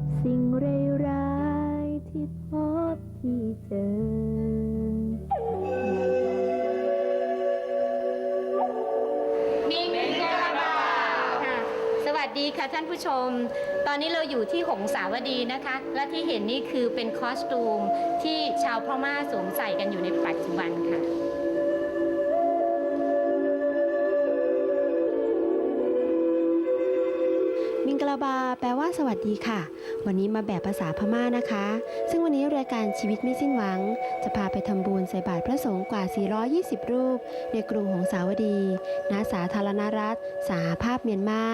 กับสิ่งร้ายๆที่พบที่เจอมิงกะลาบาค่ะ สวัสดีค่ะท่านผู้ชม ตอนนี้เราอยู่ที่หงสาวดีนะคะ และที่เห็นนี่คือเป็นคอสตูมที่ชาวพม่าสวมใส่กันอยู่ในปัจจุบันค่ะ ลาบา แปลว่าสวัสดีค่ะ วันนี้มาแบบภาษาพม่านะคะ ซึ่งวันนี้รายการชีวิตไม่สิ้นหวัง จะพาไปทำบุญใส่บาตรพระสงฆ์กว่า 420 รูป ในกรุงหงสาวดี ณ สาธารณรัฐ สหภาพเมียนมา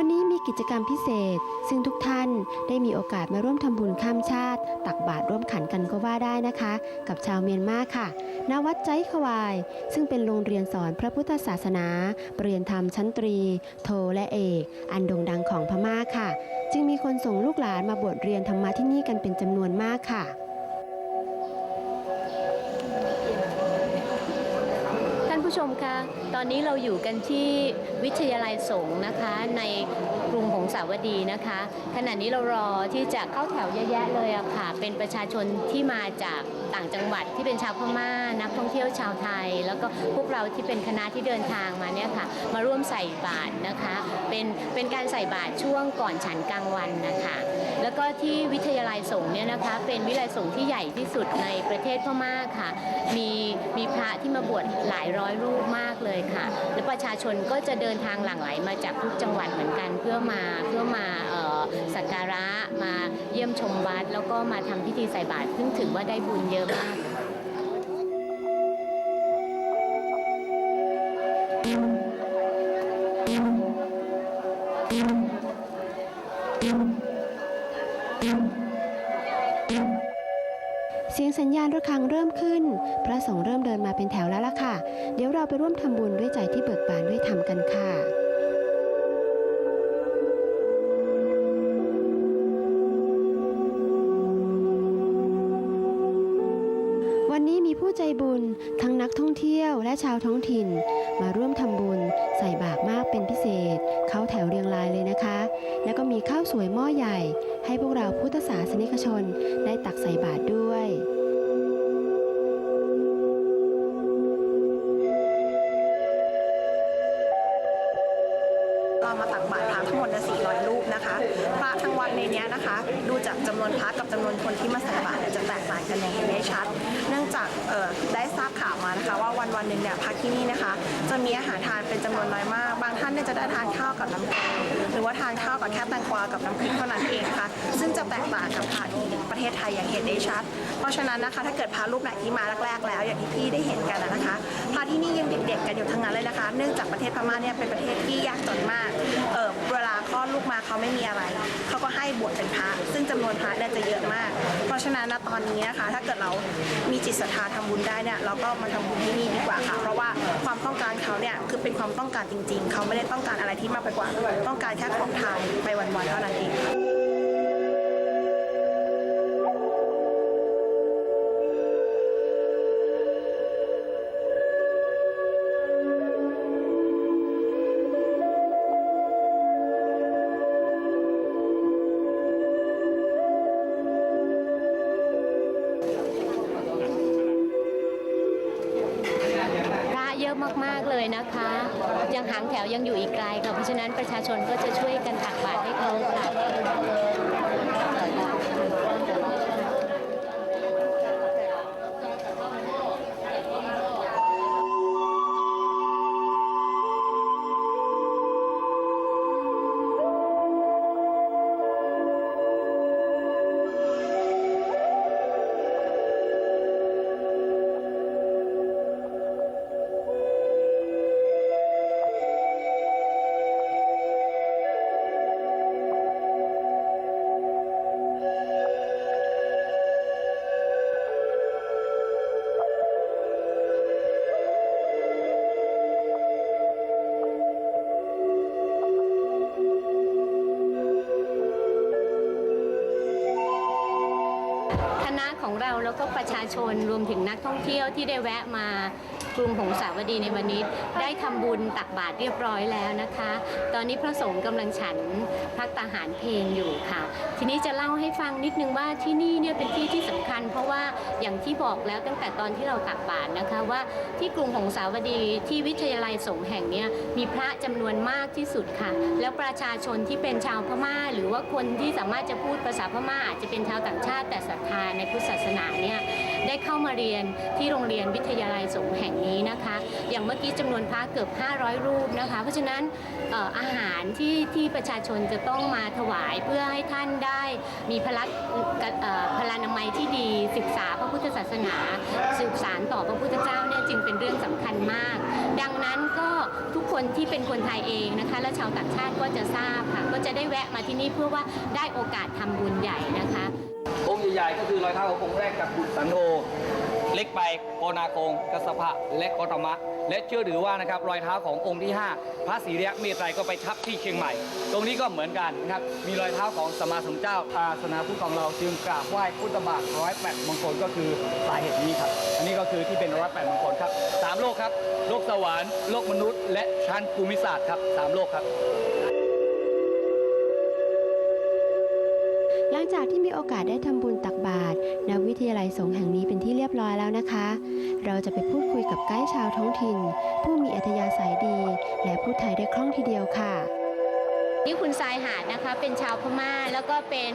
วันนี้มีกิจกรรมพิเศษ ซึ่งทุกท่านได้มีโอกาสมาร่วมทำบุญข้ามชาติ ตักบาตรร่วมขันกันก็ว่าได้นะคะ กับชาวเมียนมาค่ะณวัดใจขวาย ซึ่งเป็นโรงเรียนสอนพระพุทธศาสนาเรียนธรรมชั้นตรี โทและเอก อันโด่งดังของพม่าค่ะ จึงมีคนส่งลูกหลานมาบวชเรียนธรรมะที่นี่กันเป็นจำนวนมากค่ะ ชมคะตอนนี้เราอยู่กันที่วิทยาลัยสงฆ์นะคะใน กรุงหงสาวดีนะคะ ขณะนี้เรารอที่จะเข้าแถวเยอะแยะเลยอะค่ะ เป็นประชาชนที่มาจากต่างจังหวัดที่เป็นชาวพม่านักท่องเที่ยวชาวไทย แล้วก็พวกเราที่เป็นคณะที่เดินทางมาเนี่ยค่ะ มาร่วมใส่บาตรนะคะ เป็นเป็นการใส่บาตรช่วงก่อนฉันกลางวันนะคะ แล้วก็ที่วิทยาลัยสงฆ์เนี่ยนะคะ เป็นวิทยาลัยสงฆ์ที่ใหญ่ที่สุดในประเทศพม่าค่ะ มีมีพระที่มาบวชหลายร้อยรูปมากเลยค่ะ และประชาชนก็จะเดินทางหลั่งไหลมาจากทุกจังหวัดเหมือนกันเพื่อมาเพื่อมาออสักการะมาเยี่ยมชมวัด แล้วก็มาทำพิธีใส่บาตรซึ่งถือว่าได้บุญเยอะมากเสียงสัญญาณระฆังเริ่มขึ้น พระสงฆ์เริ่มเดินมาเป็นแถวแล้วล่ะค่ะ เดี๋ยวเราไปร่วมทำบุญด้วยใจที่เบิกบานด้วยธรรมกันค่ะวันนี้มีผู้ใจบุญทั้งนักท่องเที่ยวและชาวท้องถิ่น มาร่วมทำบุญใส่บาตรมากเป็นพิเศษ เข้าแถวเรียงรายเลยนะคะ แล้วก็มีข้าวสวยหม้อใหญ่ ให้พวกเราพุทธศาสนิกชนได้ตักใส่บาตรด้วย เรามาตักบาตรพระทั้งหมดเนี่ย400 รูปนะคะ พระทั้งวัดในนี้นะคะ ดูจากจำนวนพระกับจำนวนคนที่มาใส่บาตรจะแตกต่างกันอย่างเห็นได้ชัด เนื่องจากได้ทราบข่าวมานะคะ ว่าวันวันหนึ่งเนี่ยพระที่นี่นะคะ จะมีอาหารทานเป็นจำนวนน้อยมาก บางท่านเนี่ยจะได้ทานข้าวกับน้ำแกงหรือว่าทานข้าวกับแค่แตงกวากับน้ำพริกเท่านั้นเองนะคะซึ่งจะแตกต่างกับพระที่ประเทศไทยอย่างเห็นได้ชัด เพราะฉะนั้นนะคะ ถ้าเกิดพระรูปไหนที่มาแรกๆ แล้วอย่างที่พี่ได้เห็นกันนะนะคะพระที่นี่ยังเด็กๆกันอยู่ทั้งนั้นเลยนะคะ เนื่องจากประเทศพม่าเนี่ยเป็นประเทศที่ยากจนมากเออเวลาคลอดลูกมาเขาไม่มีอะไร เขาก็ให้บวชเป็นพระซึ่งจำนวนพระเนี่ยจะเยอะมาก เพราะฉะนั้นนะตอนนี้นะคะ ถ้าเกิดเรามีจิตศรัทธาทำบุญได้เนี่ยเราก็มาทำบุญที่นี่ดีกว่าค่ะ เพราะว่าความต้องการเขาเนี่ยคือเป็นความต้องการจริง ๆ เขาไม่ได้ต้องการอะไรที่มากไปกว่า ต้องการแค่ของทานไปวันๆเท่านั้นเอง มาก ๆ เลยนะคะ ยังหางแถวยังอยู่อีกไกลค่ะ เพราะฉะนั้นประชาชนก็จะช่วยกันตักบาตรให้เขาค่ะ Bye. ของเราแล้วก็ประชาชนรวมถึงนักท่องเที่ยวที่ได้แวะมากรุงหงสาวดีในวันนี้ ได้ทำบุญตักบาตรเรียบร้อยแล้วนะคะ ตอนนี้พระสงฆ์กำลังฉันพักตาหารเพลงอยู่ค่ะ ทีนี้จะเล่าให้ฟังนิดนึงว่าที่นี่เนี่ยเป็นที่ที่สำคัญ เพราะว่าอย่างที่บอกแล้วตั้งแต่ตอนที่เราตักบาตรนะคะว่าที่กรุงหงสาวดีที่วิทยาลัยสงฆ์แห่งเนี้ยมีพระจำนวนมากที่สุดค่ะ แล้วประชาชนที่เป็นชาวพม่า หรือว่าคนที่สามารถจะพูดภาษาพม่าอาจจะเป็นชาวต่างชาติแต่ศรัทธาในพุทธศาสนาเนี่ยได้เข้ามาเรียนที่โรงเรียนวิทยาลัยสงฆ์แห่งนี้นะคะ อย่างเมื่อกี้จำนวนพระเกือบ 500 รูปนะคะ เพราะฉะนั้นอาหารที่ที่ประชาชนจะต้องมาถวายเพื่อให้ท่านได้มีพละเอ่อพลานามัยที่ดีศึกษาพระพุทธศาสนา สืบสารต่อพระพุทธเจ้าเนี่ยจึงเป็นเรื่องสำคัญมาก ดังนั้นก็ทุกคนที่เป็นคนไทยเองนะคะ และชาวต่างชาติก็จะทราบค่ะ ก็จะได้แวะมาที่นี่เพื่อว่าได้โอกาสทำบุญใหญ่นะคะ องค์ใหญ่ๆก็คือรอยเท้าขององค์แรกกับกุสันโธเล็กไปโกนาโกงกัสภะและกตมะ และเชื่อถือว่านะครับรอยเท้าขององค์ที่ 5 พระศรีเรักเมตไตรก็ไปทับที่เชียงใหม่ ตรงนี้ก็เหมือนกันนะครับมีรอยเท้าของสมมาสมเจ้าอาสนาพุทธของเราจึงกราบไหว้พุทธบาทร้อยแปดมงคลก็คือสาเหตุนี้ครับ อันนี้ก็คือที่เป็นร้อยแปดมงคลครับสามโลกครับ โลกสวรรค์โลกมนุษย์ และชั้นภูมิศาสตร์ครับสามโลกครับ จากที่มีโอกาสได้ทำบุญตักบาตรณวิทยาลัยสงฆ์แห่งนี้เป็นที่เรียบร้อยแล้วนะคะ เราจะไปพูดคุยกับไกด์ชาวท้องถิ่น ผู้มีอัธยาศัยดี และพูดไทยได้คล่องทีเดียวค่ะ นี่คุณทรายหาดนะคะ เป็นชาวพม่าแล้วก็เป็น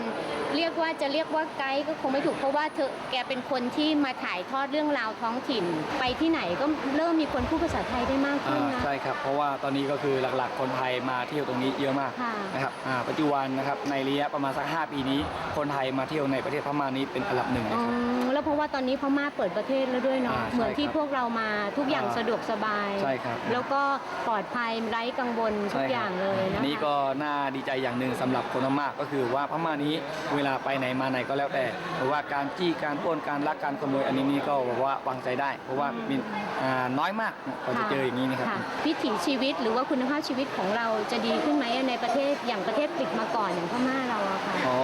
เรียกว่าจะเรียกว่าไกด์ก็คงไม่ถูกเพราะว่าเธอแกเป็นคนที่มาถ่ายทอดเรื่องราวท้องถิ่น ไปที่ไหนก็เริ่มมีคนพูดภาษาไทยได้มากขึ้นอ่านะ ใช่ครับ เพราะว่าตอนนี้ก็คือหลักๆ คนไทยมาเที่ยวตรงนี้เยอะมากค่ะนะครับอ่าปัจจุบันนะครับในระยะประมาณสัก 5 ปีนี้ คนไทยมาเที่ยวในประเทศพม่านี้เป็นอันดับหนึ่งอ๋นะอครับแล้วเพราะว่าตอนนี้พม่าเปิดประเทศแล้วด้วยเนาะอ่าใช่เหมือนที่ครับพวกเรามาทุกอย่างอ่าสะดวกสบายใช่ครับแล้วก็ปลอดภัยไร้กังวลทุกอย่างเลยนะคะนี่ก็น่าดีใจอย่างหนึ่งสำหรับคนพม่าก็คือว่าพม่านี้เวลาไปไหนมาไหนก็แล้วแต่เพราะว่าการจี้การปล้นการลักการขโมยอันนี้นี่ก็บอกว่าวางใจได้ เพราะว่ามีอ่าน้อยมากกว่าจะเจออย่างนี้นะครับค่ะวิถีชีวิตหรือว่าคุณภาพชีวิตของเราจะดีขึ้นไหมในประเทศอย่างประเทศปิดมาก่อนอย่างพม่าเราอะค่ะอ๋อ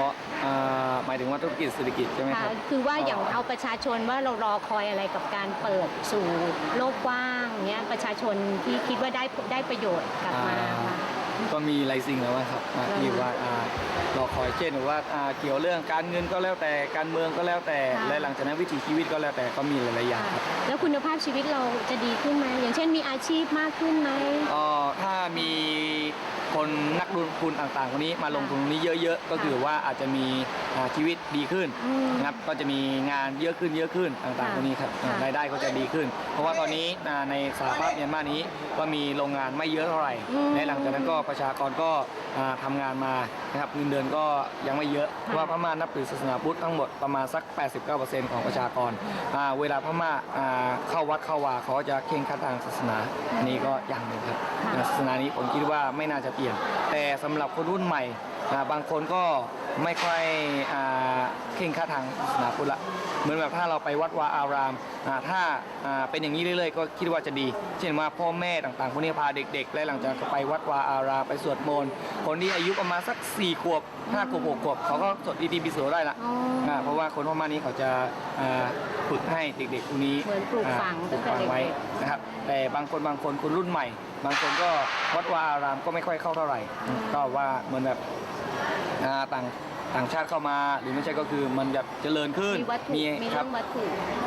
อ่าหมายถึงว่าธุรกิจเศรษฐกิจใช่ไหมคค่ะรับคือว่าอย่างเอาประชาชนว่าเรารอคอยอะไรกับการเปิดสู่โลกกว้างเนี้ยประชาชนที่คิดว่าได้ได้ประโยชน์กลับมาค่ะ ก็มีหลายสิ่งแล้วครับอ่าอืมที่ว่าอ่ารอคอยเช่นว่าอ่าเกี่ยวเรื่องการเงินก็แล้วแต่การเมืองก็แล้วแต่ค่ะ และหลังจากนั้นวิถีชีวิตก็แล้วแต่ก็มีหลายๆอย่างครับ แล้วคุณภาพชีวิตเราจะดีขึ้นไหมอย่างเช่นมีอาชีพมากขึ้นไหมอ๋อถ้ามี คนนักลงทุนต่างๆคนนี้มาลงทุนตรงนี้เยอะๆ ก็คือว่าอาจจะมีอ่าชีวิตดีขึ้นอืมนะครับก็จะมีงานเยอะขึ้นเยอะขึ้นต่างค่ะๆตรงนี้ครับค่ะรายได้ก็จะดีขึ้น เพราะว่าตอนนี้อ่าในสหภาพเมียนมานี้ก็มีโรงงานไม่เยอะเท่าไหร่อืมและหลังจากนั้นก็ประชากรก็อ่าทำงานมานะครับเงินเดือนก็ยังไม่เยอะเพราะว่าพม่านับถือศาสนาพุทธทั้งหมดประมาณสัก 89%ของประชากรอ่าเวลาพม่าอ่าเข้าวัดเข้าวาเขาก็จะเข่งครัดทางศาสนาอันนี้ก็อย่างหนึ่งครับค่ะศาสนานี้ผมคิดว่าไม่น่าจะเปลี่ยน แต่สำหรับคนรุ่นใหม่อ่าบางคนก็ ไม่ค่อยอ่าเข่งครัดทางศาสนาพุทธละเหมือนแบบถ้าเราไปวัดวาอารามาถ้าาเป็นอย่างนี้เรื่อยๆ ก็คิดว่าจะดี เช่นว่าพ่อแม่ต่างๆพวกนี้พาเด็กๆและหลังจากไปวัดวาอารามไปสวดมนต์คนที่อายุประมาณสัก4ขวบ5ขวบ6ขวบเขาก็สวดอีทีปิโสได้ละเพราะว่าคนพม่านี้เขาจะฝึกให้เด็กๆพวกนี้เหมือนปลูกฝังปลูกฝังไว้ตั้งแต่เด็กนะครับแต่บางคนบางคนคนรุ่นใหม่ บางคนก็วัดวาอารามก็ไม่ค่อยเข้าเท่าไหร่ ก็ว่าเหมือนแบบต่าง ต่างชาติเข้ามาหรือไม่ใช่ก็คือมันแบบเจริญขึ้นมีวัตถุมีคเรื่รัอบงวัตถุ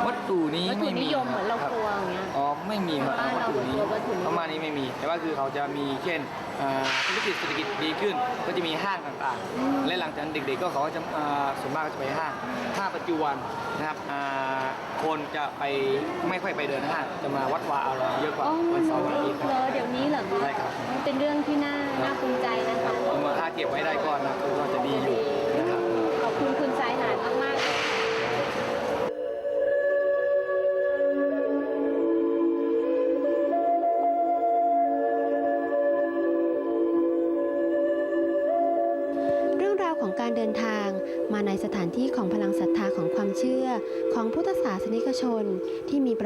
วัตถุนี้วัตถุไม่นิมียมเหมือนเราคบ กลัวอย่างเงี้ย อ๋อไม่มีครับบ้านเราวัตถุนี้กลัววัตถุนี้ ประมาณนี้ไม่มี แต่ว่าคือเขาจะมีเช่นอ่าธุรกิจเศรษฐกิจดีขึ้น ก็จะมีห้างต่างอืมๆและหลังจากนั้นเด็กๆก็เขาก็จะอ่าส่วนมากก็จะไปห้างถ้าปัจจุบันนะครับอ่าคนจะไปไม่ค่อยไปเดินห้างจะมาวัดวาอารามเยอะกว่าอ๋อวันเสาร์วันอาทิตย์คเหรรับ อเดี๋ยวนี้เหรอคะใช่ครับเป็นเรื่องที่น่าน่าภูมิใจนะคะผมว่าถ้าเก็บไว้ได้ก่อนนะก็จะดีอยู่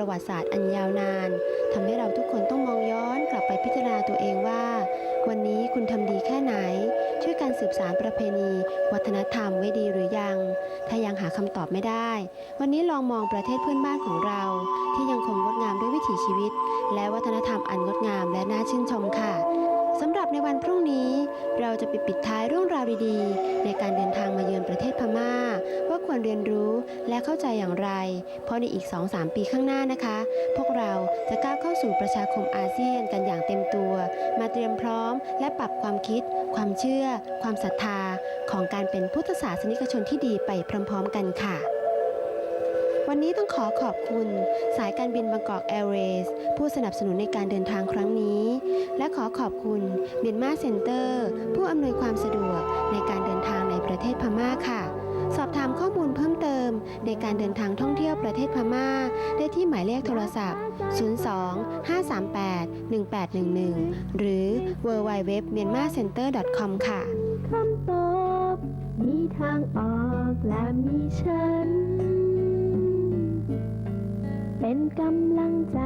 ประวัติศาสตร์อันยาวนานทำให้เราทุกคนต้องมองย้อนกลับไปพิจารณาตัวเองว่า วันนี้คุณทำดีแค่ไหน ช่วยกันสืบสารประเพณี วัฒนธรรมไว้ดีหรือยัง ถ้ายังหาคำตอบไม่ได้ วันนี้ลองมองประเทศเพื่อนบ้านของเรา ที่ยังคงงดงามด้วยวิถีชีวิต และวัฒนธรรมอันงดงามและน่าชื่นชมค่ะ สำหรับในวันพรุ่งนี้เราจะไปปิดท้ายเรื่องราวดีๆ ในการเดินทางมาเยือนประเทศพม่า ว่าควรเรียนรู้และเข้าใจอย่างไร เพราะในอีก 2-3 ปีข้างหน้านะคะ พวกเราจะก้าวเข้าสู่ประชาคมอาเซียนกันอย่างเต็มตัว มาเตรียมพร้อม และปรับความคิด ความเชื่อ ความศรัทธา ของการเป็นพุทธศาสนิกชนที่ดีไปพร้อม ๆ กันค่ะ วันนี้ต้องขอขอบคุณสายการบินบางกอกแอร์เวย์ผู้สนับสนุนในการเดินทางครั้งนี้ และขอขอบคุณเมียนมาเซ็นเตอร์ ผู้อำนวยความสะดวกในการเดินทางในประเทศพม่าค่ะ สอบถามข้อมูลเพิ่มเติม ในการเดินทางท่องเที่ยวประเทศพม่า ได้ที่หมายเลขโทรศัพท์ 02 538 1811 หรือ www myanmarcenter.com ค่ะคำตอบมีทางออกและมีฉัน เป็นกำลังใจ